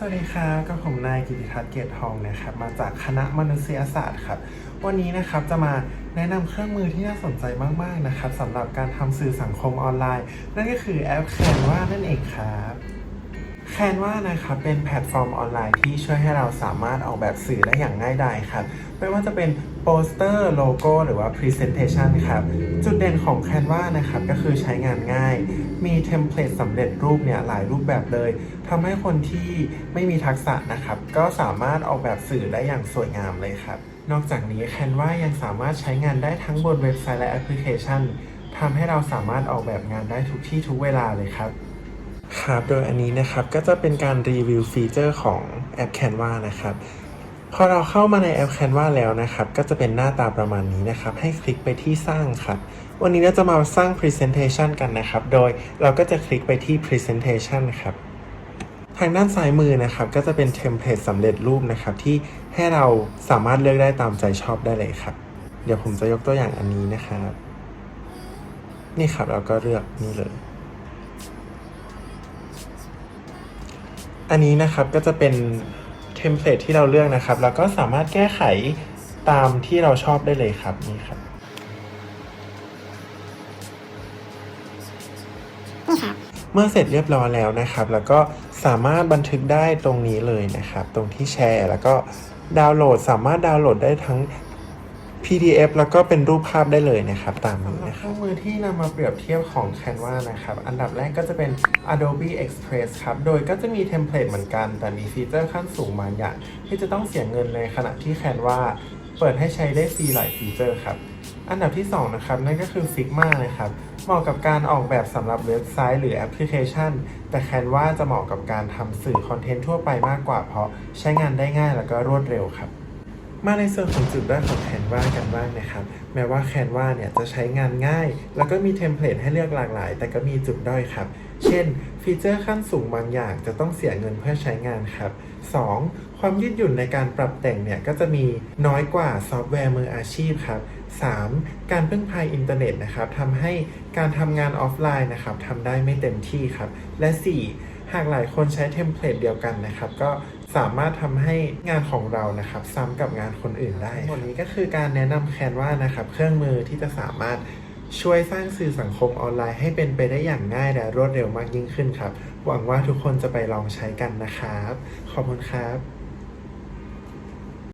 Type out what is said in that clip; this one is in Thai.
สวัสดีครับกับผมนายกิติทัศน์เกตทองนะครับ มาจากคณะมนุษยศาสตร์ครับ วันนี้นะครับจะมาแนะนำเครื่องมือที่น่าสนใจมาก ๆ นะครับสำหรับการทำสื่อสังคมออนไลน์ นั่นก็คือแอปแคนว่านั่นเองครับ Canva นะครับเป็นแพลตฟอร์มออนไลน์ที่ช่วยให้เราสามารถออกแบบสื่อได้อย่างง่ายดายครับ ไม่ว่าจะเป็นโปสเตอร์โลโก้หรือว่า Presentation ครับ จุดเด่นของ Canva นะครับก็คือใช้งานง่าย มีเทมเพลตสำเร็จรูปเนี่ยหลายรูปแบบเลยทำให้คนที่ไม่มีทักษะนะครับก็สามารถออกแบบสื่อได้อย่างสวยงามเลยครับ นอกจากนี้ Canva ยังสามารถใช้งานได้ทั้งบนเว็บไซต์และแอปพลิเคชันทำให้เราสามารถออกแบบงานได้ทุกที่ทุกเวลาเลยครับ ครับโดยอันนี้นะครับก็จะเป็นการรีวิวฟีเจอร์ของแอป Canva นะครับพอเราเข้ามาในแอป Canva แล้วนะครับ ก็จะเป็นหน้าตาประมาณนี้นะครับ ให้คลิกไปที่สร้างครับวันนี้เราจะมาสร้าง Presentation กันนะครับ โดยเราก็จะคลิกไปที่ Presentation ครับทางด้านซ้ายมือนะครับ ก็จะเป็นเทมเพลตสำเร็จรูปนะครับ ที่ให้เราสามารถเลือกได้ตามใจชอบได้เลยครับ เดี๋ยวผมจะยกตัวอย่างอันนี้นะครับ นี่ครับเราก็เลือกนี่เลย อันนี้นะครับก็จะเป็นเทมเพลตที่เราเลือกนะครับ แล้วก็สามารถแก้ไขตามที่เราชอบได้เลยครับนี่ครับเมื่อเสร็จเรียบร้อยแล้วนะครับ แล้วก็สามารถบันทึกได้ตรงนี้เลยนะครับ ตรงที่แชร์ แล้วก็ดาวน์โหลดสามารถดาวน์โหลดได้ทั้ง PDF แล้วก็เป็นรูปภาพได้เลยนะครับ ตามนี้นะครับเครื่องมือที่นำมาเปรียบเทียบของ Canva นะครับ อันดับแรกก็จะเป็น Adobe Express ครับ โดยก็จะมีเทมเพลตเหมือนกัน แต่มีฟีเจอร์ขั้นสูงบางอย่างที่จะต้องเสียเงินในขณะที่ Canva เปิดให้ใช้ได้ฟรีหลายฟีเจอร์ครับ อันดับที่ 2 นะครับ นั่นก็คือ Figma นะครับ เหมาะกับการออกแบบสำหรับเว็บไซต์หรือแอปพลิเคชัน แต่ Canva จะเหมาะกับการทำสื่อคอนเทนต์ทั่วไปมากกว่า เพราะใช้งานได้ง่ายแล้วก็รวดเร็วครับ มาในส่วนของจุดด้อยของ Canva กันบ้างนะครับ แม้ว่า Canva เนี่ยจะใช้งานง่าย แล้วก็มีเทมเพลตให้เลือกหลากหลาย แต่ก็มีจุดด้อยครับ เช่น ฟีเจอร์ขั้นสูงบางอย่างจะต้องเสียเงินเพื่อใช้งานครับ 2. ความยืดหยุ่นในการปรับแต่งเนี่ยก็จะมีน้อยกว่าซอฟต์แวร์มืออาชีพครับ 3. การพึ่งพาอินเทอร์เน็ตนะครับทำให้การทำงานออฟไลน์นะครับทำได้ไม่เต็มที่ครับ และ 4. หากหลายคนใช้เทมเพลตเดียวกันนะครับ ก็ สามารถทำให้งานของเรานะครับ ซ้ำกับงานคนอื่นได้หมดนี้ก็คือการแนะนำแคนวานะครับ เครื่องมือที่จะสามารถช่วยสร้างสื่อสังคมออนไลน์ให้เป็นไปได้อย่างง่ายและรวดเร็วมากยิ่งขึ้นครับ หวังว่าทุกคนจะไปลองใช้กันนะครับ ขอบคุณครับ